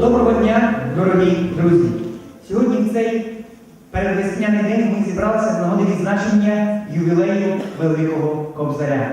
Доброго дня, дорогі друзі! Сьогодні в цей передвесняний день ми зібралися з нагоди відзначення ювілею Великого Кобзаря.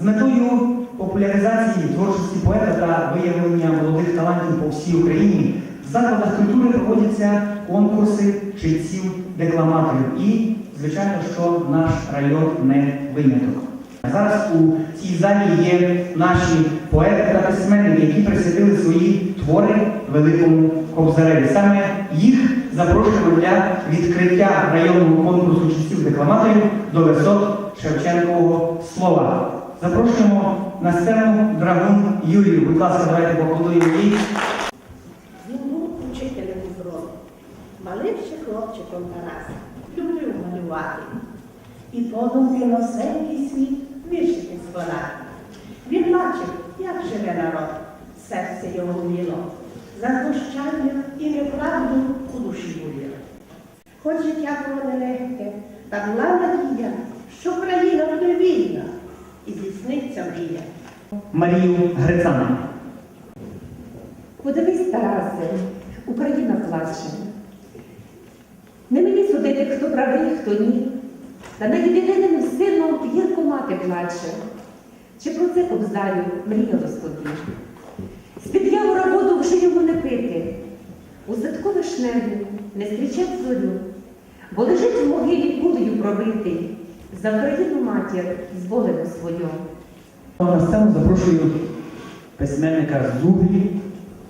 З метою популяризації творчості поета та виявлення молодих талантів по всій Україні в закладах культури проводяться конкурси читців-декламаторів. І, звичайно, що наш район не виняток. Зараз у цій залі є наші поети та письменники, які присвятили свої твори великому кобзареві. Саме їх запрошуємо для відкриття районного конкурсу часів декламаторів до висот Шевченкового слова. Запрошуємо на сцену Драгун Юлію. Будь ласка, давайте поаплодуємо їй. Він був учителем у зроду. Малим ще хлопчиком Тарас. Любив малювати. І подумки носенький світ серце його вміло. За знущання і неправду у душі боліло. Хоч життя було нелегке, та була надія, що країна буде вільна і здійсниться мрія. Марію Грицану. Подивись, Тарасе, Україна плаче. Не мені судити, хто правий, хто ні. Та над єдиним сином гірко мати плаче. Чи про це кобзарю мріяло собі? З-під явора воду вже йому не пити. У вишневі не зустрічать зорю, бо лежить в могилі кулею пробитий. За Україну матір з волею свою. На сцену запрошую письменника з Зуглі,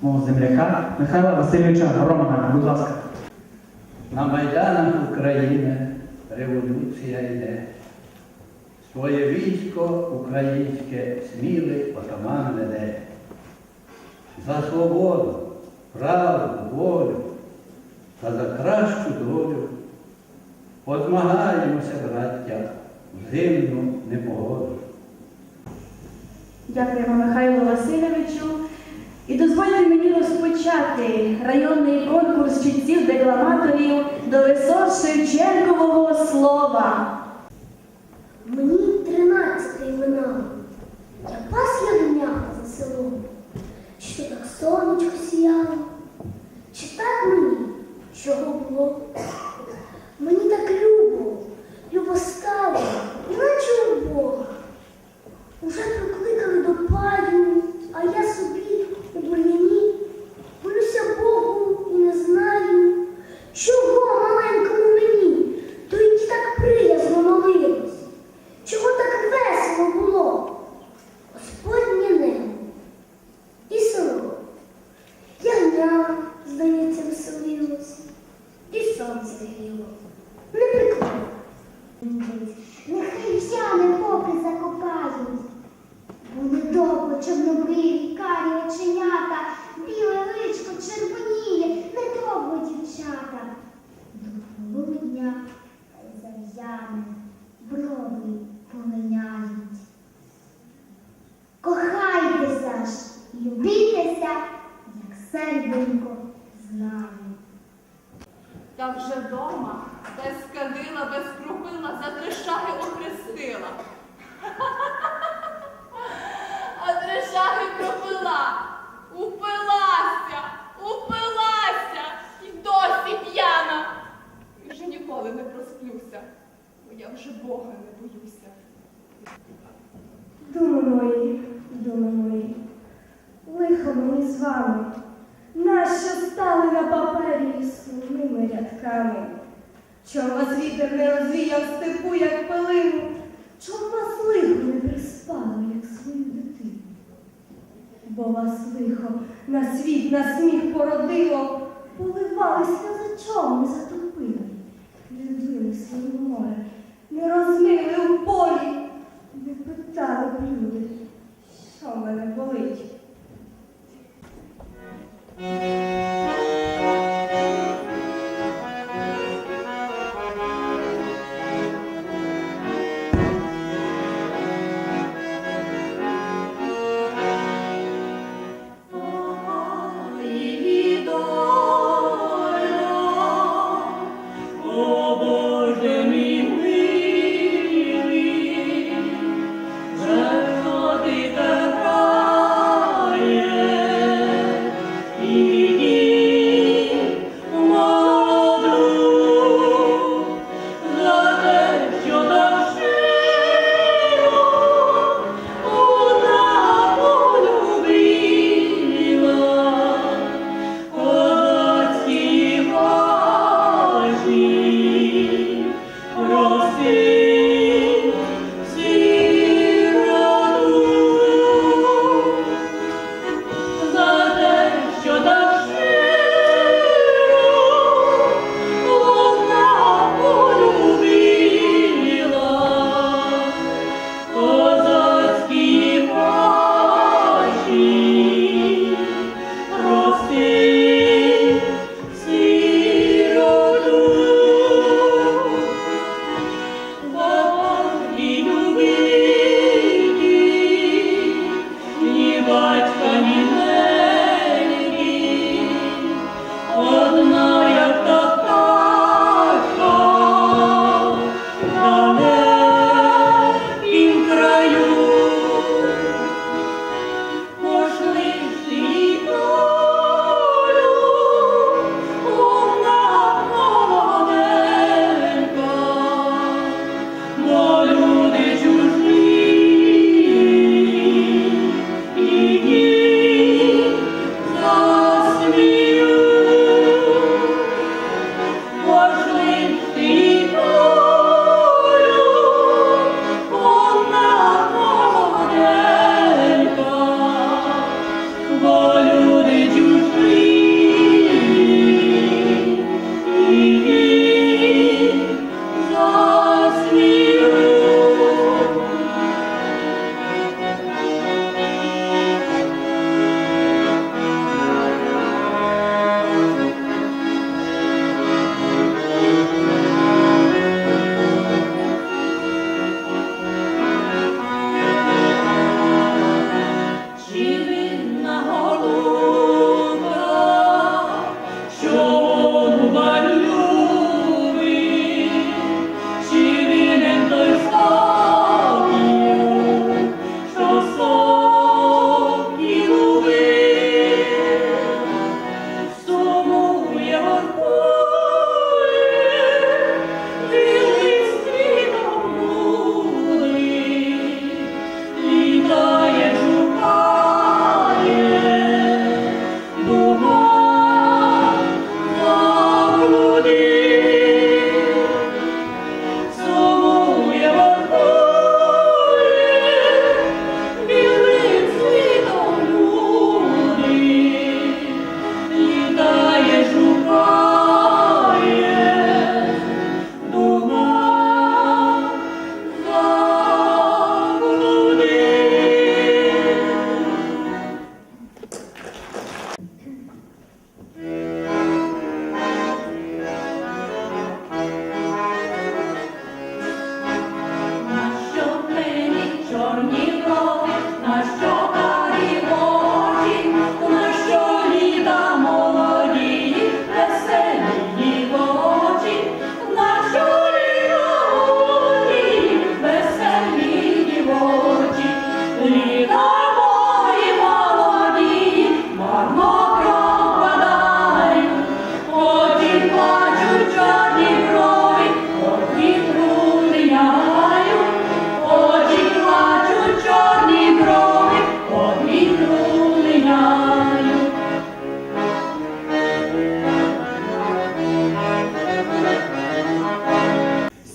мого земляка Михайла Васильовича Романа. Будь ласка. На майданах України революція йде. Своє військо українське смілий отаман веде. За свободу, правду, волю та за кращу долю позмагаємося, браття, в зимну непогоду. Дякуємо Михайлу Васильовичу. І дозвольте мені розпочати районний конкурс чітців декламаторів до висот Шевченкового слова. Мені тринадцятий минало. Я пас ягня за селом. Що так сонечко сіяло? Чого було? Мені так любо, любо стало, іначе у Бога. Уже прокликали до паю, а я собі у бур'яні. Молюся Богу і не знаю, чого маленькому мені, то й так приязно молилось. Чого так весело було? Господнє небо і село. Ягня, здається, веселилось, і сонце гріло. Не приклад. Нехай жани поки закопають. Вони довго чорнобриві, карі оченята, біле личко червоніє, недовго дівчата. До полудня зав'яне, брови полиняють. Кохайтеся ж, любітеся, як серденько знаю. Та вже вдома без кадила, без крупила, за три шаги охрестила. А три шаги пропила, упилася, упилася і досі п'яна. І вже ніколи не просплюся, бо я вже Бога не боюся. Думи мої, думи мої, лихо мені з вами, нащо стали на папері сумними рядками? Чом вас вітер не розвіяв степу, як пилину? Чом вас лихо не приспало, як свою дитину? Бо вас лихо на світ, на сміх породило, поливались сльозачом, не затопили, злили своє море, не розмили у полі, не питали б люди, що мене болить.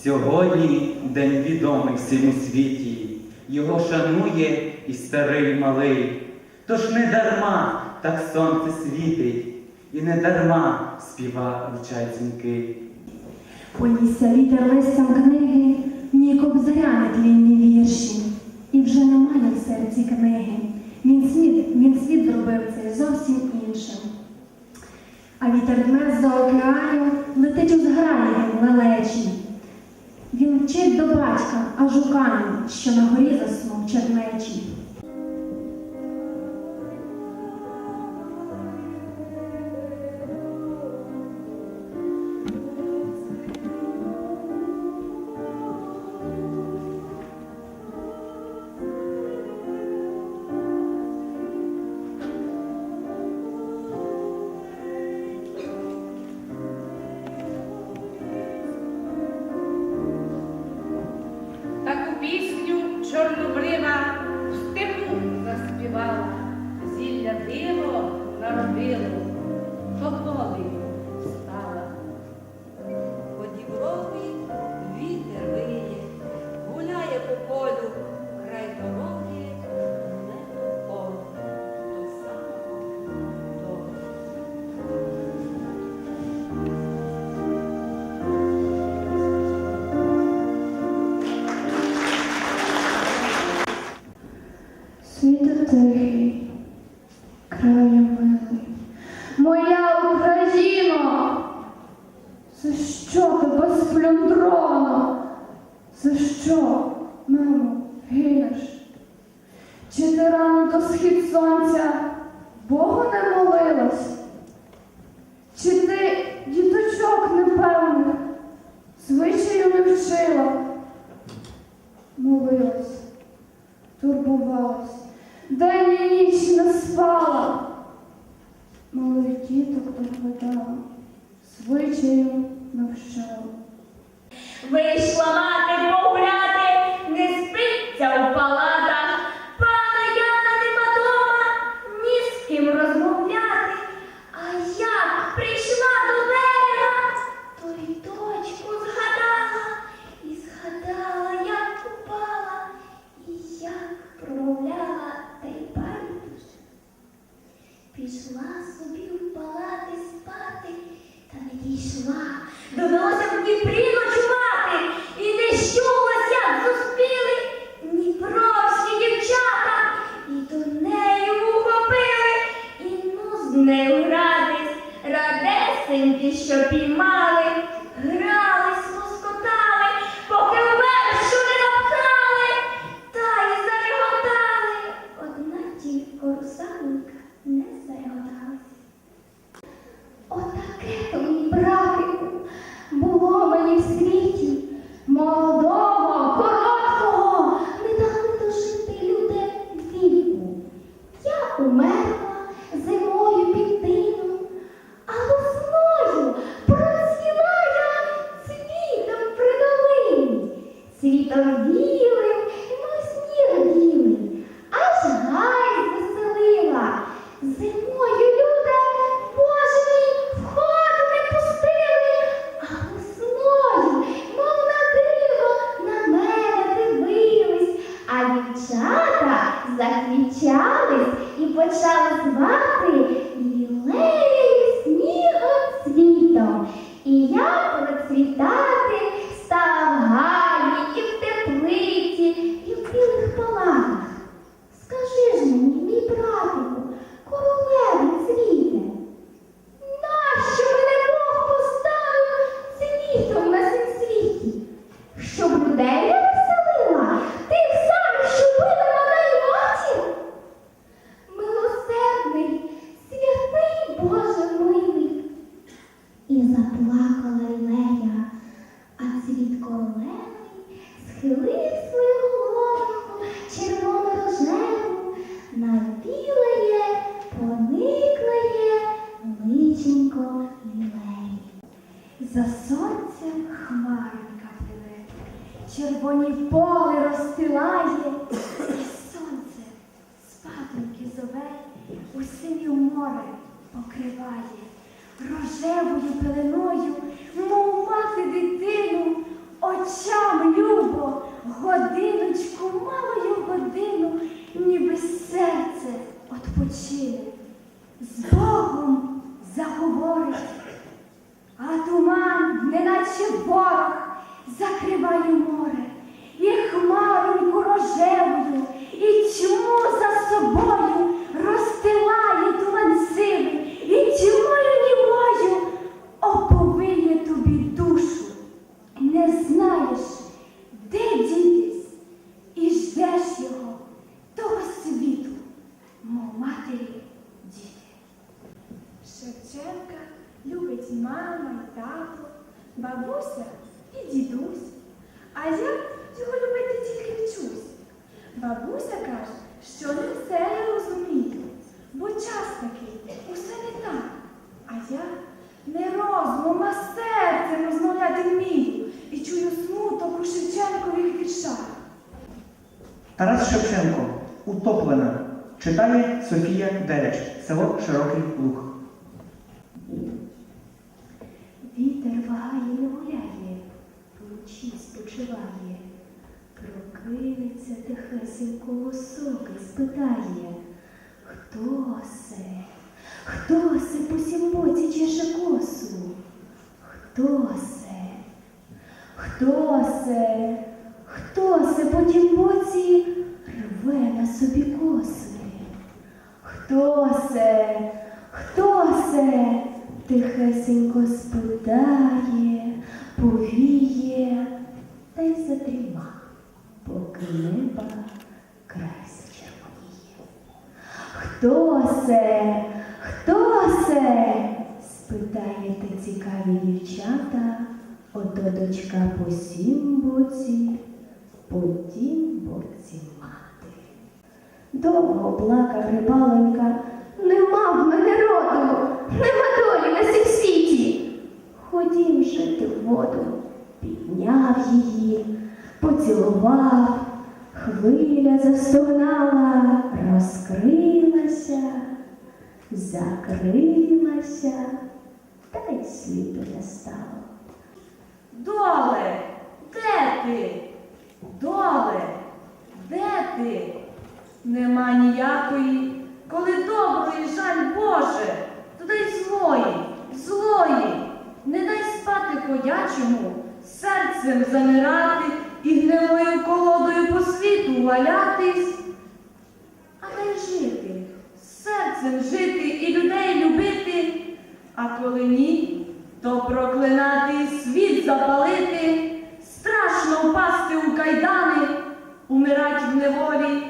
Сьогодні день відомий всьому світі, його шанує і старий і малий. Тож не дарма так сонце світить, і не дарма співа ручай дзвінки. Понісся вітер листям книги, ні обзряне тлінні вірші, і вже немає в серці книги. Він світ він світ зробив цей зовсім іншим. А вітер дме з за океану летить у зграї лелечі. Він мчить до батька, аж у камінь, що на горі заснув чернечі. Who Бабуся каже, що не все я розумію, бо час такий усе не так. А я не розумом, а серцем розмовляти вмію і чую смуток у Шевченкових віршах. Тарас Шевченко Утоплена читає Софія Дереч, село Широкий Луг. Вітер вагає не гуляє, вночі спочиває, прокинеться тихесенько високий, спитає, хто се, хто се по сім боці чеше косу? Хто се? Хто се? Хто се по тім боці рве на собі коси? Хто се? Хто се? Тихесенько спитає, повіє та й задріма, поки неба край червоніє. Хто се? Хто се? спитаєте цікаві дівчата, ото дочка по сім боці, по тім боці мати. Довго плакав рибалонька, нема в мене роду, нема долі на сім світі. Ходім жити в воду, підняв її, поцілував, хвиля застогнала, розкрилася, закрилася, та й світу не стало. Доле, де ти? Доле, де ти? Нема ніякої, коли доброї жаль Боже, то дай злої, злої, не дай спати ходячому, серцем замирати валятись, а дай жити, серцем жити і людей любити, а коли ні, то проклинати світ запалити, страшно впасти у кайдани, умирать в неволі,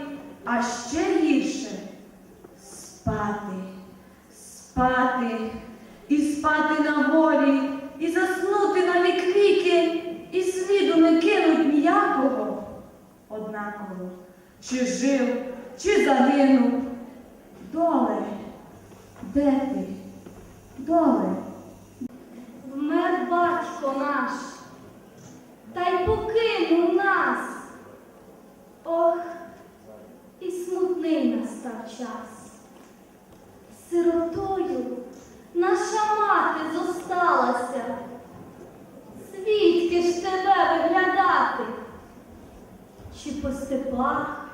а ще гірше спати, спати і спати на волі, і заснути на вік віки, і світу не кинуть ніякого. Однаково, чи жив, чи загинув. Доле, де ти? Доле. Вмер батько наш, та й покинув нас. Ох, і смутний настав час. Сиротою наша мати зосталася. Звідки ж тебе виглядати? Чи по степах,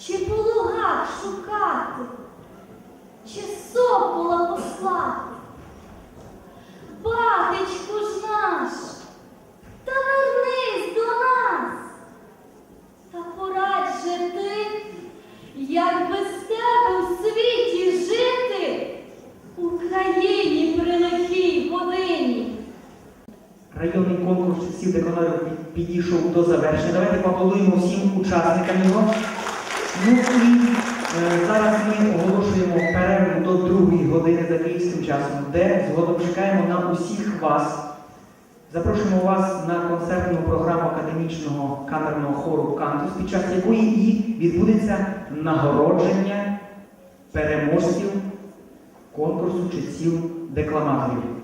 чи по лугах шукати, чи сокола послати? Батечку ж наш, та вернись до нас. Та порадь же ти, як без тебе в світі жити, у країні при лихій годині. Районний під- підійшов до завершення. Давайте поаплодуємо всім учасникам його. Ну і е, зараз ми оголошуємо перерву до другої години за київським часом, де згодом чекаємо на усіх вас. Запрошуємо вас на концертну програму академічного камерного хору Кантус, під час якої і відбудеться нагородження переможців конкурсу часів декламаторів.